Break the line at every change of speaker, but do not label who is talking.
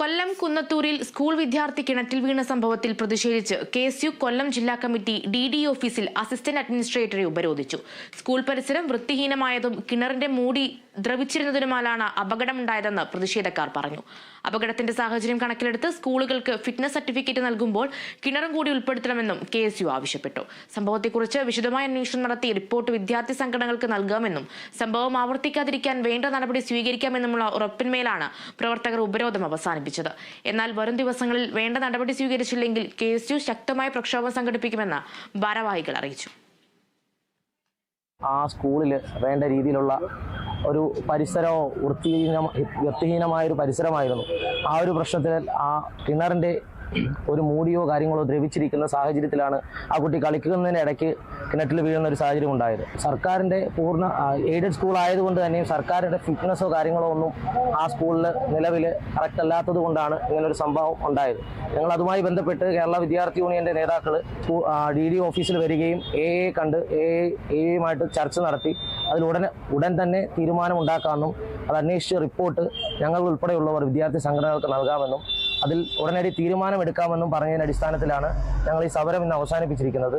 കൊല്ലം കുന്നത്തൂരിൽ school വിദ്യാർത്ഥി കിണറ്റിൽ വീണ സംഭവത്തിൽ പ്രതിഷേധിച്ച് കെ എസ് യു കൊല്ലം ജില്ലാ കമ്മിറ്റി ഡി ഡി ഓഫീസിൽ അസിസ്റ്റന്റ് അഡ്മിനിസ്ട്രേറ്ററെ ഉപരോധിച്ചു. സ്കൂൾ പരിസരം വൃത്തിഹീനമായതും കിണറിന്റെ മൂടി ദ്രവിച്ചിരുന്നതിനുമാലാണ് അപകടമുണ്ടായതെന്ന് പ്രതിഷേധക്കാർ പറഞ്ഞു. അപകടത്തിന്റെ സാഹചര്യം കണക്കിലെടുത്ത് സ്കൂളുകൾക്ക് ഫിറ്റ്നസ് സർട്ടിഫിക്കറ്റ് നൽകുമ്പോൾ കിണറും കൂടി ഉൾപ്പെടുത്തണമെന്നും കെ എസ് യു ആവശ്യപ്പെട്ടു. സംഭവത്തെക്കുറിച്ച് വിശദമായ അന്വേഷണം നടത്തി റിപ്പോർട്ട് വിദ്യാർത്ഥി സംഘടനകൾക്ക് നൽകാമെന്നും സംഭവം ആവർത്തിക്കാതിരിക്കാൻ വേണ്ട നടപടി സ്വീകരിക്കാമെന്നുമുള്ള ഉറപ്പിന്മേലാണ് പ്രവർത്തകർ ഉപരോധം അവസാനിപ്പിച്ചത്. എന്നാൽ വരും ദിവസങ്ങളിൽ വേണ്ട നടപടി സ്വീകരിച്ചില്ലെങ്കിൽ കെ എസ് യു ശക്തമായ പ്രക്ഷോഭം സംഘടിപ്പിക്കുമെന്ന് ഭാരവാഹികൾ അറിയിച്ചു.
ആ സ്കൂളിൽ വേണ്ട രീതിയിലുള്ള ഒരു പരിസരമോ വൃത്തിഹീന വൃത്തിഹീനമായ ഒരു പരിസരമായിരുന്നു. ആ ഒരു പ്രശ്നത്തിൽ ആ കിണറിന്റെ ഒരു മൂടിയോ കാര്യങ്ങളോ ദ്രവിച്ചിരിക്കുന്ന സാഹചര്യത്തിലാണ് ആ കുട്ടി കളിക്കുന്നതിനിടയ്ക്ക് കിണറ്റിൽ വീഴുന്ന ഒരു സാഹചര്യം ഉണ്ടായത്. സർക്കാരിന്റെ പൂർണ എയ്ഡഡ് സ്കൂൾ ആയതുകൊണ്ട് തന്നെയും സർക്കാരിന്റെ ഫിറ്റ്നസ്സോ കാര്യങ്ങളോ ഒന്നും ആ സ്കൂളിൽ നിലവിൽ കറക്റ്റ് അല്ലാത്തത് കൊണ്ടാണ് ഇങ്ങനൊരു സംഭവം ഉണ്ടായത്. ഞങ്ങൾ അതുമായി ബന്ധപ്പെട്ട് കേരള വിദ്യാർത്ഥി യൂണിയന്റെ നേതാക്കൾ ഡി ഡി ഓഫീസിൽ വരികയും എ എ കണ്ട് എ എയുമായിട്ട് ചർച്ച നടത്തി. അതിൽ ഉടനെ ഉടൻ തന്നെ തീരുമാനം ഉണ്ടാക്കാമെന്നും അത് അന്വേഷിച്ച് റിപ്പോർട്ട് ഞങ്ങൾ ഉൾപ്പെടെയുള്ളവർ വിദ്യാർത്ഥി സംഘടനകൾക്ക് നൽകാമെന്നും അതിൽ ഉടനടി തീരുമാനമെടുക്കാമെന്നും പറഞ്ഞതിന്റെ അടിസ്ഥാനത്തിലാണ് ഞങ്ങൾ ഈ സമരം ഇന്ന് അവസാനിപ്പിച്ചിരിക്കുന്നത്.